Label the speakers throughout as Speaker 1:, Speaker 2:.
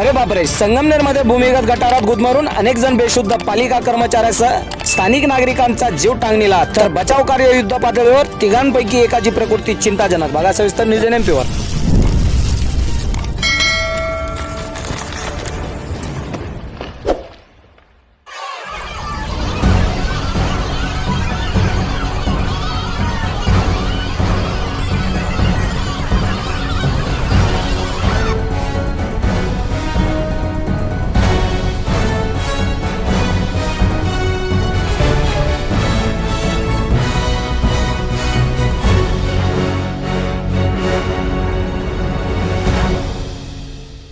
Speaker 1: अरे बापरे संगमनेरमध्ये भूमिगत गटारात गुदमरून अनेक जण बेशुद्ध पालिका कर्मचाऱ्यासह स्थानिक नागरिकांचा जीव टांगणीला तर बचाव कार्य युद्ध पातळीवर तिघांपैकी एकाची प्रकृती चिंताजनक. बघा सविस्तर न्यूज एन एम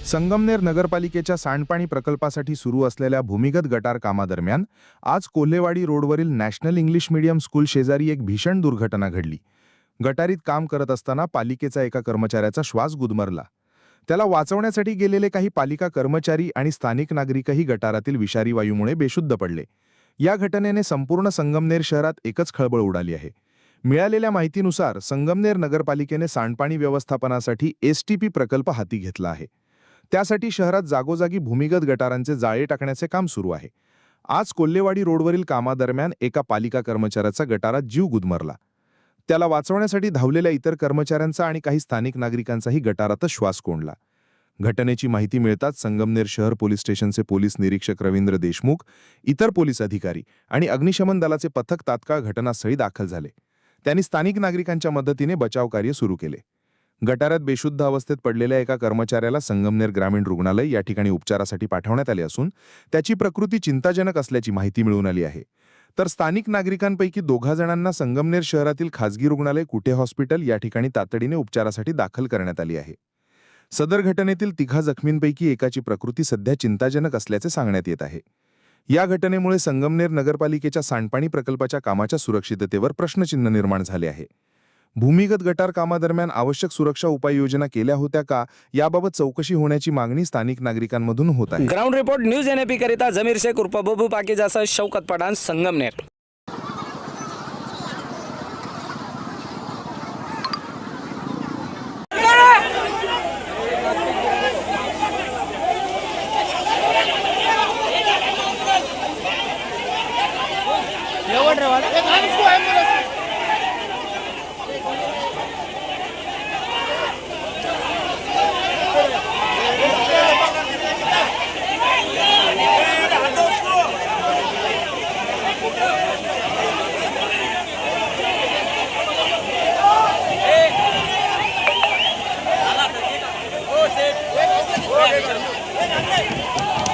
Speaker 2: संगमनेर नगरपालिकेच्या सांडपाणी प्रकल्पासाठी सुरू असलेल्या भूमिगत गटार कामादरम्यान आज कोल्हेवाडी रोडवरील नॅशनल इंग्लिश मीडियम स्कूल शेजारी एक भीषण दुर्घटना घडली. गटारीत काम करत असताना पालिकेचा एका कर्मचाऱ्याचा श्वास गुदमरला. त्याला वाचवण्यासाठी गेलेले काही पालिका कर्मचारी आणि स्थानिक नागरिकही गटारातील विषारी वायूमुळे बेशुद्ध पडले. या घटनेने संपूर्ण संगमनेर शहरात एकच खळबळ उडाली आहे. मिळालेल्या माहितीनुसार संगमनेर नगरपालिकेने सांडपाणी व्यवस्थापनासाठी एसटीपी प्रकल्प हाती घेतला आहे. त्यासाठी शहरात जागोजागी भूमिगत गटारांचे जाळे टाकण्याचे काम सुरू आहे. आज कोल्हेवाडी रोडवरील कामादरम्यान एका पालिका कर्मचाऱ्याचा गटारात जीव गुदमरला. त्याला वाचवण्यासाठी धावलेल्या इतर कर्मचाऱ्यांचा आणि काही स्थानिक नागरिकांचाही गटारातच श्वास कोंडला. घटनेची माहिती मिळताच संगमनेर शहर पोलीस स्टेशनचे पोलीस निरीक्षक रवींद्र देशमुख इतर पोलीस अधिकारी आणि अग्निशमन दलाचे पथक तात्काळ घटनास्थळी दाखल झाले. त्यांनी स्थानिक नागरिकांच्या मदतीने बचाव कार्य सुरू केले. गटारात बेशुद्ध अवस्थेत पडलेल्या एका कर्मचाऱ्याला संगमनेर ग्रामीण रुग्णालय या ठिकाणी उपचारासाठी पाठवण्यात आले असून त्याची प्रकृती चिंताजनक असल्याची माहिती मिळून आली आहे. तर स्थानिक नागरिकांपैकी दोघा जणांना संगमनेर शहरातील खासगी रुग्णालय कुठे हॉस्पिटल या ठिकाणी तातडीने उपचारासाठी दाखल करण्यात आली आहे. सदर घटनेतील तिघा जखमींपैकी एकाची प्रकृती सध्या चिंताजनक असल्याचे सांगण्यात येत आहे. या घटनेमुळे संगमनेर नगरपालिकेच्या सांडपाणी प्रकल्पाच्या कामाच्या सुरक्षिततेवर प्रश्नचिन्ह निर्माण झाले आहे. भूमिगत गटार कामादरम्यान आवश्यक सुरक्षा उपाययोजना केल्या होत्या का याबाबत चौकशी होण्याची मागणी स्थानिक नागरिकांमधून होत आहे.
Speaker 1: ग्राउंड रिपोर्ट न्यूज एनएपी करिता जमीर शेख उर्फ बबू पाकिजासह शौकत पडान संगमनेर. Hadi.